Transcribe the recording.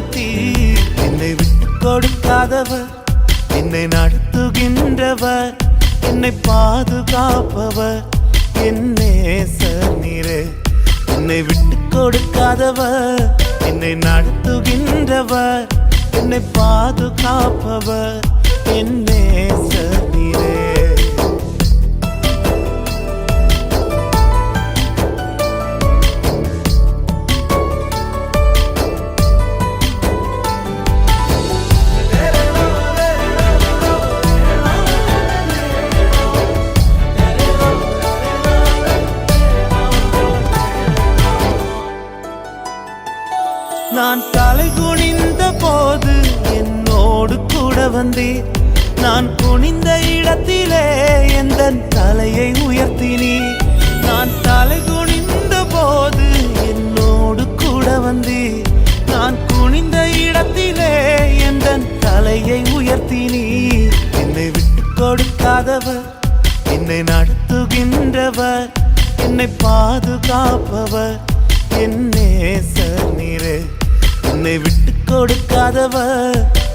கிருபையால் என்னை விட்டு கொடுக்காதவர் என்னை நடத்துகின்றவர் என்னை பாதுகாப்பவர். என்னே நேசர் என்னை விட்டு கொடுக்காதவர் என்னை நடத்துகின்றவர் என்னை பாதுகாப்பவர். வந்தீர் நான் குனிந்த இடத்திலே எந்த தலையை உயர்த்தினீர் நான் தலை குனிந்த போது என்னோடு கூட வந்தீர் நான் குனிந்த இடத்திலே எந்த தலையை உயர்த்தினீர் என்னை விட்டு கொடுக்காதவர் என்னை நடத்துகின்றவர் என்னை பாதுகாப்பவர் என்னே சர் நீரே. என்னை விட்டு கொடுக்காதவர்.